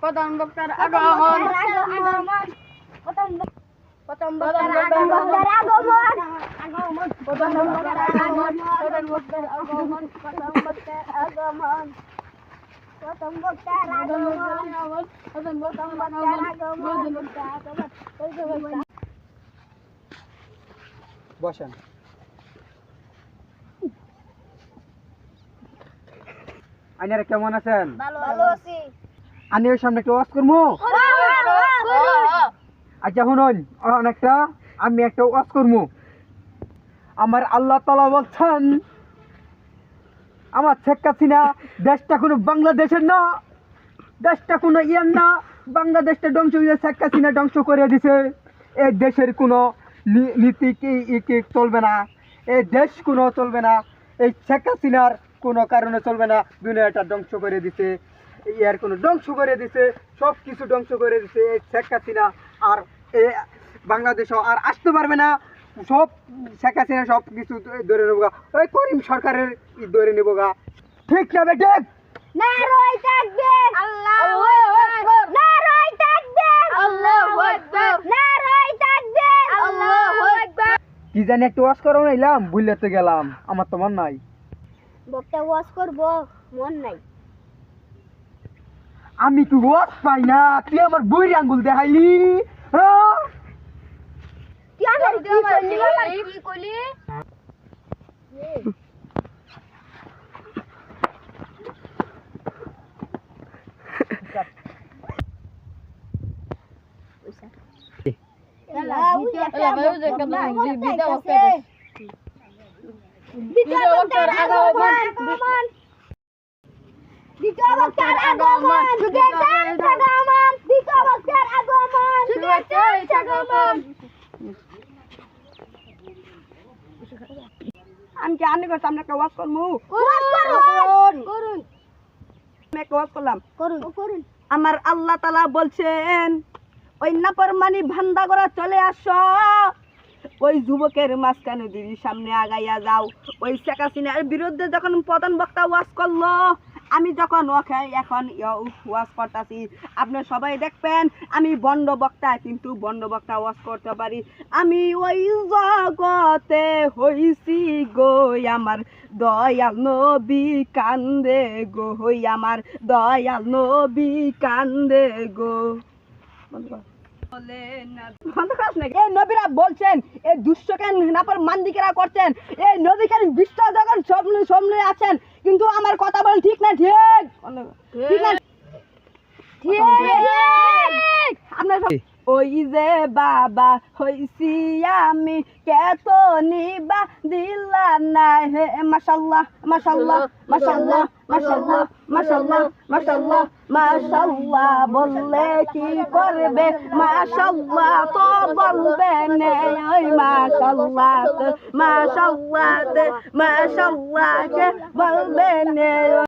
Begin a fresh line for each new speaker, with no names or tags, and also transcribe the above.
প্রধান বক্তার আগমন প্রথম বক্তার আগমন প্রধান বক্তার আগমন প্রধান বক্তার আগমন প্রথম বক্তার আগমন প্রথম বক্তার আগমন প্রথম বক্তার আগমন
বসেন আইনারা কেমন আছেন?
ভালো আছি।
আমি ওই সামনে একটা ওয়াজ করব আচ্ছা শুনুন অনেকটা আমি একটা ওয়াজ করব আমার আল্লাহ তালা বলছেন আমার শেখ হাসিনা দেশটা কোনো বাংলাদেশের না দেশটা কোনো ইয়ের না বাংলাদেশটা ধ্বংস হয়ে শেখ হাসিনা ধ্বংস করে দিছে। এই দেশের কোনো নীতি কি ই কি চলবে না? এই দেশ কোনো চলবে না। এই শেখ হাসিনার কোনো কারণে চলবে না। দুনিয়াটা ধ্বংস করে দিছে। ইয়ার কোনো ধ্বংস করে দিছে সব কিছু ধ্বংস করে দিছে এই শেখ হাসিনা। আর এ বাংলাদেশও আর আসতে পারবে না। সব শেখ হাসিনা সব কিছু ধরে নেব গা। ওই করিম সরকারের ধরে নেব গা। ঠিক না
আল্লাহু আকবার।
কি জানি একটা ওয়াশ করো নাইলাম ভুললে তো গেলাম। আমার তো মন নাই।
বক্তা ওয়াজ করব মন নাই।
আমি কি ওয়াশ পাই না তুই আমার বই আঙ্গুল দেখাইলি হ্যাঁ?
তুই আমার কি করলি আমার কি করলি দ্বিতীয় বক্তার আগমন। দ্বিতীয় বক্তার আগমন। শুভেচ্ছা আগমন। দ্বিতীয় বক্তার আগমন শুভেচ্ছা আগমন।
আমি কি আনি করছি আমরা একটা ওয়াশ করব?
করুন
করলাম।
করুন। করুন।
আমার আল্লাহ তালা বলছেন ওই নাফরমানি ভান্দা করা চলে আসো। ওই যুবকের মাঝখানে দিদির সামনে আগাইয়া যাও। ওই শেখ হাসিনার বিরুদ্ধে যখন প্রধান বক্তা ওয়াজ করল, আমি যখন ওকে এখন ওয়াজ করতেছি, আপনি সবাই দেখবেন, আমি বন্ড বক্তা, কিন্তু বন্ড বক্তা ওয়াজ করতে পারি। আমি ওই জগতে হইছি গো, আমার দয়াল নবী কান্দে গো, হই আমার দয়াল নবী কান্দে গো। এই নবীরা বলছেন এই মান্দিকেরা করছেন এই বিশ্বাস যখন সামনে আছেন কিন্তু আমার কথা বলেন ঠিক না ঠিক ঠিক না ঠিক আপনার সব- ওই যে বাবা হইছি আমি কেত নিবা দিলা না হে, মাশাল্লাহ মাশাল্লাহ মাশাল্লাহ মাশাল্লাহ মাশাল্লাহ মাশাল্লাহ মাশাল্লাহ, বললে কি করবে? মাশাল্লাহ তো বলবে নে, ওই মাশাল্লাহ মাশাল্লাহ মাশাল্লাহ, কে বলবে নে?